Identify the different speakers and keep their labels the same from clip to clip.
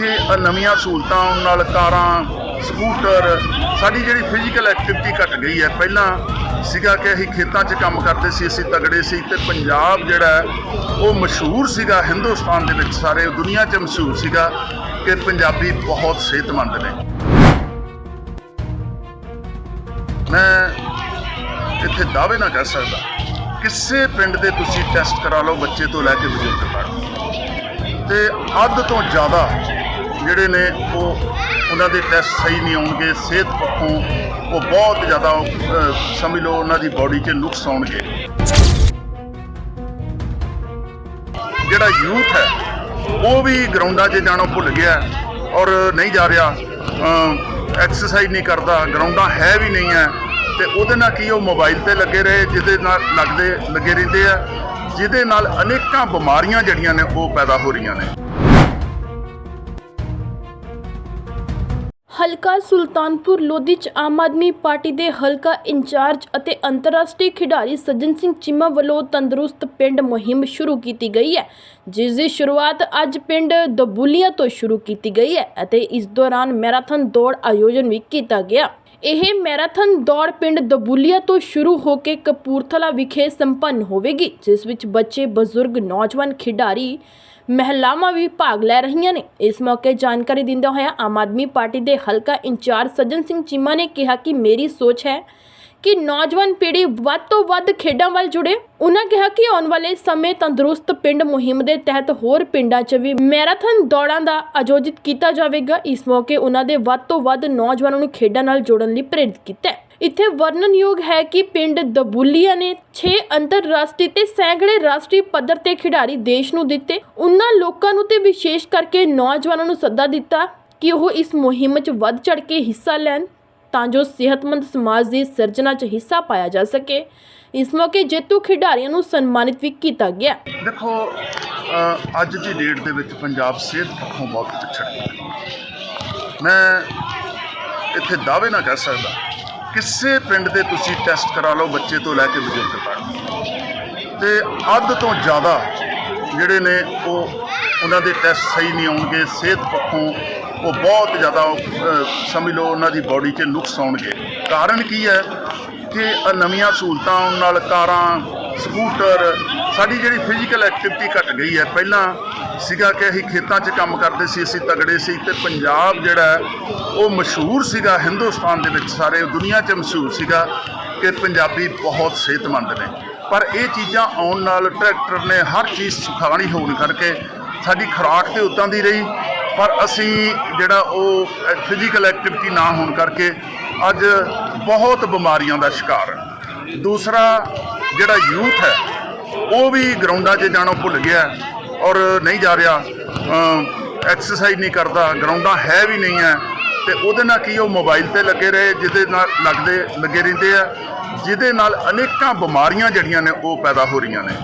Speaker 1: ਇਹ ਨਵੀਆਂ ਸਹੂਲਤਾਂ ਆਉਣ ਨਾਲ ਕਾਰਾਂ, ਸਕੂਟਰ, ਸਾਡੀ ਜਿਹੜੀ ਫਿਜ਼ੀਕਲ ਐਕਟੀਵਿਟੀ ਘਟ ਗਈ ਹੈ। ਪਹਿਲਾਂ ਸੀਗਾ ਕਿ ਅਸੀਂ ਖੇਤਾਂ 'ਚ ਕੰਮ ਕਰਦੇ ਸੀ, ਅਸੀਂ ਤਗੜੇ ਸੀ ਤੇ ਪੰਜਾਬ ਜਿਹੜਾ ਉਹ ਮਸ਼ਹੂਰ ਸੀਗਾ ਹਿੰਦੁਸਤਾਨ ਦੇ ਵਿੱਚ ਸਾਰੇ, ਦੁਨੀਆ 'ਚ ਮਸ਼ਹੂਰ ਸੀਗਾ ਕਿ ਪੰਜਾਬੀ ਬਹੁਤ ਸਿਹਤਮੰਦ ਨੇ। ਮੈਂ ਇੱਥੇ ਦਾਅਵੇ ਨਾ ਕਰ ਸਕਦਾ। ਕਿਸੇ ਪਿੰਡ ਦੇ ਤੁਸੀਂ ਟੈਸਟ ਕਰਾ ਲਓ, ਬੱਚੇ ਤੋਂ ਲੈ ਕੇ ਬਜ਼ੁਰਗ ਤੱਕ। ਤੇ ਅੱਧ ਤੋਂ ਜ਼ਿਆਦਾ ਜਿਹੜੇ ਨੇ ਉਹ ਉਹਨਾਂ ਦੇ ਟੈਸਟ ਸਹੀ ਨਹੀਂ ਆਉਣਗੇ, ਸਿਹਤ ਪੱਖੋਂ ਉਹ ਬਹੁਤ ਜ਼ਿਆਦਾ ਸਮਝ ਲਓ ਉਹਨਾਂ ਦੀ ਬਾਡੀ 'ਚ ਨੁਕਸ ਆਉਣਗੇ। ਜਿਹੜਾ ਯੂਥ ਹੈ, ਉਹ ਵੀ ਗਰਾਊਂਡਾਂ 'ਚ ਜਾਣਾ ਭੁੱਲ ਗਿਆ ਔਰ ਨਹੀਂ ਜਾ ਰਿਹਾ। ਐਕਸਰਸਾਈਜ਼ ਨਹੀਂ ਕਰਦਾ ਗਰਾਊਂਡਾਂ ਹੈ ਵੀ ਨਹੀਂ ਹੈ ਤੇ ਉਹਦੇ ਨਾਲ ਕੀ ਉਹ ਮੋਬਾਈਲ ਤੇ ਲੱਗੇ ਰਹੇ, ਜਿਹਦੇ ਨਾਲ ਲੱਗਦੇ, ਲੱਗੇ ਰਹਿੰਦੇ ਆ, ਜਿਹਦੇ ਨਾਲ ਅਨੇਕਾਂ ਬਿਮਾਰੀਆਂ ਜਿਹੜੀਆਂ ਨੇ ਉਹ ਪੈਦਾ ਹੋ ਰਹੀਆਂ ਨੇ।
Speaker 2: ਹਲਕਾ ਸੁਲਤਾਨਪੁਰ ਲੋਧੀ ਚ ਆਮ ਆਦਮੀ ਪਾਰਟੀ ਦੇ ਹਲਕਾ ਇੰਚਾਰਜ ਅਤੇ ਅੰਤਰਰਾਸ਼ਟਰੀ ਖਿਡਾਰੀ ਸੱਜਣ ਸਿੰਘ ਚੀਮਾ ਵੱਲੋਂ ਤੰਦਰੁਸਤ ਪਿੰਡ ਮੁਹਿੰਮ ਸ਼ੁਰੂ ਕੀਤੀ ਗਈ ਹੈ, ਜਿਸ ਦੀ ਸ਼ੁਰੂਆਤ ਅੱਜ ਪਿੰਡ ਦਬੂਲੀਆਂ ਤੋਂ ਸ਼ੁਰੂ ਕੀਤੀ ਗਈ ਹੈ ਅਤੇ ਇਸ ਦੌਰਾਨ ਮੈਰਾਥਨ ਦੌੜ ਆਯੋਜਨ ਵੀ ਕੀਤਾ ਗਿਆ। ਇਹ ਮੈਰਾਥਨ ਦੌੜ ਪਿੰਡ ਦਬੂਲੀਆਂ ਤੋਂ ਸ਼ੁਰੂ ਹੋ ਕੇ ਕਪੂਰਥਲਾ ਵਿਖੇ ਸੰਪੰਨ ਹੋਵੇਗੀ, ਜਿਸ ਵਿੱਚ ਬੱਚੇ, ਬਜ਼ੁਰਗ, ਨੌਜਵਾਨ ਖਿਡਾਰੀ ਮਹਿਲਾਵਾਂ ਵੀ ਭਾਗ ਲੈ ਰਹੀਆਂ ਨੇ। ਇਸ ਮੌਕੇ ਜਾਣਕਾਰੀ ਦਿੰਦਿਆਂ ਹੋਇਆ ਆਮ ਆਦਮੀ ਪਾਰਟੀ ਦੇ ਹਲਕਾ ਇੰਚਾਰਜ ਸੱਜਣ ਸਿੰਘ ਚੀਮਾ ਨੇ ਕਿਹਾ ਕਿ ਮੇਰੀ ਸੋਚ ਹੈ ਕਿ ਨੌਜਵਾਨ ਪੀੜ੍ਹੀ ਵੱਧ ਤੋਂ ਵੱਧ ਖੇਡਾਂ ਵੱਲ ਜੁੜੇ। ਉਹਨਾਂ ਕਿਹਾ ਕਿ ਆਉਣ ਵਾਲੇ ਸਮੇਂ ਤੰਦਰੁਸਤ ਪਿੰਡ ਮੁਹਿੰਮ ਦੇ ਤਹਿਤ ਹੋਰ ਪਿੰਡਾਂ 'ਚ ਵੀ ਮੈਰਾਥਨ ਦੌੜਾਂ ਦਾ ਆਯੋਜਿਤ ਕੀਤਾ ਜਾਵੇਗਾ। ਇਸ ਮੌਕੇ ਉਹਨਾਂ ਦੇ ਵੱਧ ਤੋਂ ਵੱਧ ਨੌਜਵਾਨਾਂ ਨੂੰ ਖੇਡਾਂ ਨਾਲ ਜੋੜਨ ਲਈ ਪ੍ਰੇਰਿਤ ਕੀਤਾ ਇੱਥੇ ਵਰਣਨਯੋਗ ਹੈ ਕਿ ਪਿੰਡ ਦਬੂਲੀਆ ਨੇ 6 ਅੰਤਰਰਾਸ਼ਟਰੀ ਤੇ ਸੈਂਕੜੇ ਰਾਸ਼ਟਰੀ ਪੱਧਰ ਤੇ ਖਿਡਾਰੀ ਦੇਸ਼ ਨੂੰ ਦਿੱਤੇ। ਉਹਨਾਂ ਲੋਕਾਂ ਨੂੰ ਤੇ ਵਿਸ਼ੇਸ਼ ਕਰਕੇ ਨੌਜਵਾਨਾਂ ਨੂੰ ਸੱਦਾ ਦਿੱਤਾ ਕਿ ਉਹ ਇਸ ਮੁਹਿੰਮ 'ਚ ਵੱਧ ਚੜ ਕੇ ਹਿੱਸਾ ਲੈਣ ਤਾਂ ਜੋ ਸਿਹਤਮੰਦ ਸਮਾਜ ਦੀ ਸਿਰਜਣਾ 'ਚ ਹਿੱਸਾ ਪਾਇਆ ਜਾ ਸਕੇ। ਇਸ ਮੌਕੇ ਜੇਤੂ ਖਿਡਾਰੀਆਂ ਨੂੰ ਸਨਮਾਨਿਤ ਵੀ ਕੀਤਾ ਗਿਆ।
Speaker 1: ਦੇਖੋ ਅੱਜ ਦੀ ਡੇਟ ਦੇ ਵਿੱਚ ਪੰਜਾਬ ਸਿਹਤ ਪੱਖੋਂ ਬਹੁਤ ਪਿਛੜ ਗਿਆ। ਮੈਂ ਇੱਥੇ ਦਾਅਵੇ ਨਾ ਕਰ ਸਕਦਾ। ਕਿਸੇ ਪਿੰਡ ਦੇ ਤੁਸੀਂ ਟੈਸਟ ਕਰਾ ਲਓ, ਬੱਚੇ ਤੋਂ ਲੈ ਕੇ ਬਜ਼ੁਰਗ ਤੱਕ। ਤੇ ਅੱਧ ਤੋਂ ਜ਼ਿਆਦਾ ਜਿਹੜੇ ਨੇ ਉਹ, ਉਹਨਾਂ ਦੇ ਟੈਸਟ ਸਹੀ ਨਹੀਂ ਆਉਣਗੇ, ਸਿਹਤ ਪੱਖੋਂ ਉਹ ਬਹੁਤ ਜ਼ਿਆਦਾ ਸਮਝ ਲਓ ਉਹਨਾਂ ਦੀ ਬਾਡੀ 'ਚ ਨੁਕਸ ਆਉਣਗੇ। ਕਾਰਨ ਕੀ ਹੈ ਕਿ ਨਵੀਆਂ ਸਹੂਲਤਾਂ ਆਉਣ ਨਾਲ ਕਾਰਾਂ, ਸਕੂਟਰ, ਸਾਡੀ ਜਿਹੜੀ ਫਿਜ਼ੀਕਲ ਐਕਟੀਵਿਟੀ ਘਟ ਗਈ ਹੈ। ਪਹਿਲਾਂ ਸੀਗਾ ਕਿ ਅਸੀਂ ਖੇਤਾਂ 'ਚ ਕੰਮ ਕਰਦੇ ਸੀ, ਅਸੀਂ ਤਗੜੇ ਸੀ ਤੇ ਪੰਜਾਬ ਜਿਹੜਾ ਉਹ ਮਸ਼ਹੂਰ ਸੀਗਾ ਹਿੰਦੁਸਤਾਨ ਦੇ ਵਿੱਚ ਸਾਰੇ, ਦੁਨੀਆ 'ਚ ਮਸ਼ਹੂਰ ਸੀਗਾ ਕਿ ਪੰਜਾਬੀ ਬਹੁਤ ਸਿਹਤਮੰਦ ਨੇ। ਪਰ ਇਹ ਚੀਜ਼ਾਂ ਆਉਣ ਨਾਲ ਟਰੈਕਟਰ ਨੇ ਹਰ ਚੀਜ਼ ਸੁਖਾਣੀ ਹੋਣ ਕਰਕੇ ਸਾਡੀ ਖੁਰਾਕ ਤੇ ਉਦਾਂ ਦੀ ਰਹੀ, ਪਰ ਅਸੀਂ ਜਿਹੜਾ ਉਹ ਫਿਜ਼ੀਕਲ ਐਕਟੀਵਿਟੀ ਨਾ ਹੋਣ ਕਰਕੇ ਅੱਜ ਬਹੁਤ ਬਿਮਾਰੀਆਂ ਦਾ ਸ਼ਿਕਾਰ ਦੂਸਰਾ ਜਿਹੜਾ ਯੂਥ ਹੈ, ਉਹ ਵੀ ਗਰਾਊਂਡਾਂ 'ਚ ਜਾਣਾ ਭੁੱਲ ਗਿਆ ਔਰ ਨਹੀਂ ਜਾ ਰਿਹਾ ਐਕਸਰਸਾਈਜ਼ ਨਹੀਂ ਕਰਦਾ ਗਰਾਊਂਡਾਂ ਹੈ ਵੀ ਨਹੀਂ ਹੈ, ਤੇ ਉਹਦੇ ਨਾਲ ਕੀ ਉਹ ਮੋਬਾਈਲ ਤੇ ਲੱਗੇ ਰਹੇ, ਜਿਹਦੇ ਨਾਲ ਲੱਗਦੇ, ਲੱਗੇ ਰਹਿੰਦੇ ਆ, ਜਿਹਦੇ ਨਾਲ ਅਨੇਕਾਂ ਬਿਮਾਰੀਆਂ ਜਿਹੜੀਆਂ ਨੇ ਉਹ ਪੈਦਾ ਹੋ ਰਹੀਆਂ ਨੇ।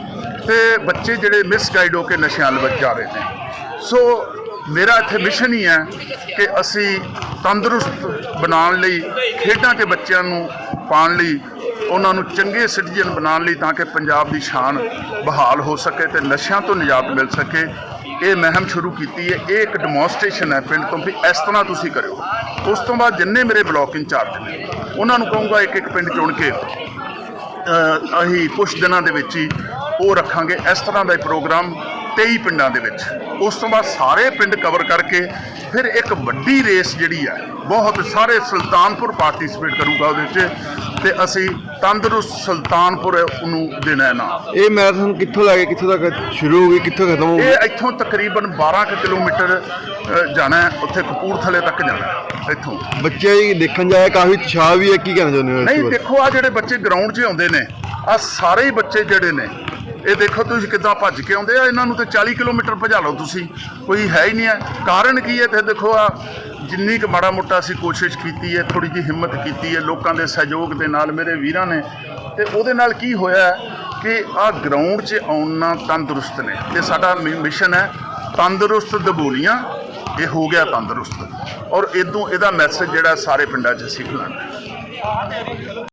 Speaker 1: ਤੇ ਬੱਚੇ ਜਿਹੜੇ ਮਿਸਗਾਈਡ ਹੋ ਕੇ ਨਸ਼ਿਆਂ ਵੱਲ ਜਾ ਰਹੇ ਨੇ। ਸੋ ਮੇਰਾ ਇੱਥੇ ਮਿਸ਼ਨ ਹੀ ਹੈ ਕਿ ਅਸੀਂ ਤੰਦਰੁਸਤ ਬਣਾਉਣ ਲਈ, ਖੇਡਾਂ 'ਚ ਬੱਚਿਆਂ ਨੂੰ ਪਾਉਣ ਲਈ ਉਹਨਾਂ ਨੂੰ ਚੰਗੇ ਸਿਟੀਜ਼ਨ ਬਣਾਉਣ ਲਈ ਤਾਂ ਕਿ ਪੰਜਾਬ ਦੀ ਸ਼ਾਨ ਬਹਾਲ ਹੋ ਸਕੇ ਤੇ ਨਸ਼ਿਆਂ ਤੋਂ ਨਿਜਾਤ ਮਿਲ ਸਕੇ। ਇਹ ਮਹਿਮ ਸ਼ੁਰੂ ਕੀਤੀ ਹੈ। ਇਹ ਇੱਕ ਡੈਮੋਨਸਟ੍ਰੇਸ਼ਨ ਹੈ ਪਿੰਡ ਤੋਂ ਵੀ ਇਸ ਤਰ੍ਹਾਂ ਤੁਸੀਂ ਕਰਿਓ। ਉਸ ਤੋਂ ਬਾਅਦ ਜਿੰਨੇ ਮੇਰੇ ਬਲਾਕ ਇੰਚਾਰਜ ਨੇ, ਉਹਨਾਂ ਨੂੰ ਕਹੂੰਗਾ ਇੱਕ ਇੱਕ ਪਿੰਡ ਚੁਣ ਕੇ ਅਸੀਂ ਕੁਝ ਦਿਨਾਂ ਦੇ ਵਿੱਚ ਹੀ ਉਹ ਰੱਖਾਂਗੇ। ਇਸ ਤਰ੍ਹਾਂ ਦਾ ਹੀ ਪ੍ਰੋਗਰਾਮ 23 ਪਿੰਡਾਂ ਦੇ ਵਿੱਚ। ਉਸ ਤੋਂ ਬਾਅਦ ਸਾਰੇ ਪਿੰਡ ਕਵਰ ਕਰਕੇ ਫਿਰ ਇੱਕ ਵੱਡੀ ਰੇਸ ਜਿਹੜੀ ਹੈ, ਬਹੁਤ ਸਾਰੇ ਸੁਲਤਾਨਪੁਰ ਪਾਰਟਿਸਿਪੇਟ ਕਰੂਗਾ ਉਹਦੇ ਵਿੱਚ। ਤੇ ਅਸੀਂ ਤੰਦਰੁਸਤ ਸੁਲਤਾਨਪੁਰ ਨੂੰ ਦੇਣਾ ਹੈ ਨਾਮ
Speaker 3: ਇਹ ਮੈਰਾਥਨ ਕਿੱਥੋਂ ਲੈ ਕੇ ਕਿੱਥੋਂ ਤੱਕ ਸ਼ੁਰੂ ਹੋ ਗਈ ਕਿੱਥੋਂ ਖਤਮ ਹੋਊਗੀ
Speaker 1: ਇਹ ਇੱਥੋਂ ਤਕਰੀਬਨ 12 ਕੁ ਕਿਲੋਮੀਟਰ ਅ, ਜਾਣਾ ਹੈ ਉੱਥੇ ਕਪੂਰਥਲੇ ਤੱਕ ਜਾਣਾ ਹੈ ਇੱਥੋਂ।
Speaker 3: ਬੱਚੇ ਜੀ ਦੇਖਣ ਜਾਏ ਕਾਫੀ ਉਤਸ਼ਾਹ ਵੀ ਹੈ ਕੀ ਕਹਿਣਾ ਚਾਹੁੰਦੇ ਹੋ ਇਸ
Speaker 1: ਨਹੀਂ? ਦੇਖੋ ਆ ਜਿਹੜੇ ਬੱਚੇ ਗਰਾਊਂਡ 'ਚ ਆਉਂਦੇ ਨੇ ਆ ਸਾਰੇ ਹੀ ਬੱਚੇ ਜਿਹੜੇ ਨੇ ਇਹ ਦੇਖੋ ਤੁਸੀਂ ਕਿੱਦਾਂ ਭੱਜ ਕੇ ਆਉਂਦੇ ਆ ਇਹਨਾਂ ਨੂੰ ਤੇ 40 ਕਿਲੋਮੀਟਰ ਭਜਾ ਲਓ ਤੁਸੀਂ ਕੋਈ ਹੈ ਹੀ ਨਹੀਂ ਹੈ। ਕਾਰਨ ਕੀ ਹੈ ਤੇ ਦੇਖੋ ਆ ਜਿੰਨੀ ਕੁ ਮਾੜਾ ਮੋਟਾ ਅਸੀਂ ਕੋਸ਼ਿਸ਼ ਕੀਤੀ ਹੈ ਥੋੜੀ ਜਿਹੀ ਹਿੰਮਤ ਕੀਤੀ ਹੈ, ਲੋਕਾਂ ਦੇ ਸਹਿਯੋਗ ਦੇ ਨਾਲ ਮੇਰੇ ਵੀਰਾਂ ਨੇ, ਤੇ ਉਹਦੇ ਨਾਲ ਕੀ ਹੋਇਆ ਕਿ ਆ ਗਰਾਊਂਡ 'ਚ ਆਉਣਾ ਤੰਦਰੁਸਤ ਨੇ। ਤੇ ਸਾਡਾ ਮਿ- ਮਿਸ਼ਨ ਹੈ ਤੰਦਰੁਸਤ ਦਬੋਲੀਆਂ, ਇਹ ਹੋ ਗਿਆ ਤੰਦਰੁਸਤ। ਔਰ ਇਦੋਂ ਇਹਦਾ ਮੈਸੇਜ ਜਿਹੜਾ ਸਾਰੇ ਪਿੰਡਾਂ 'ਚ ਅਸੀਂ ਫੈਲਾਉਣਾ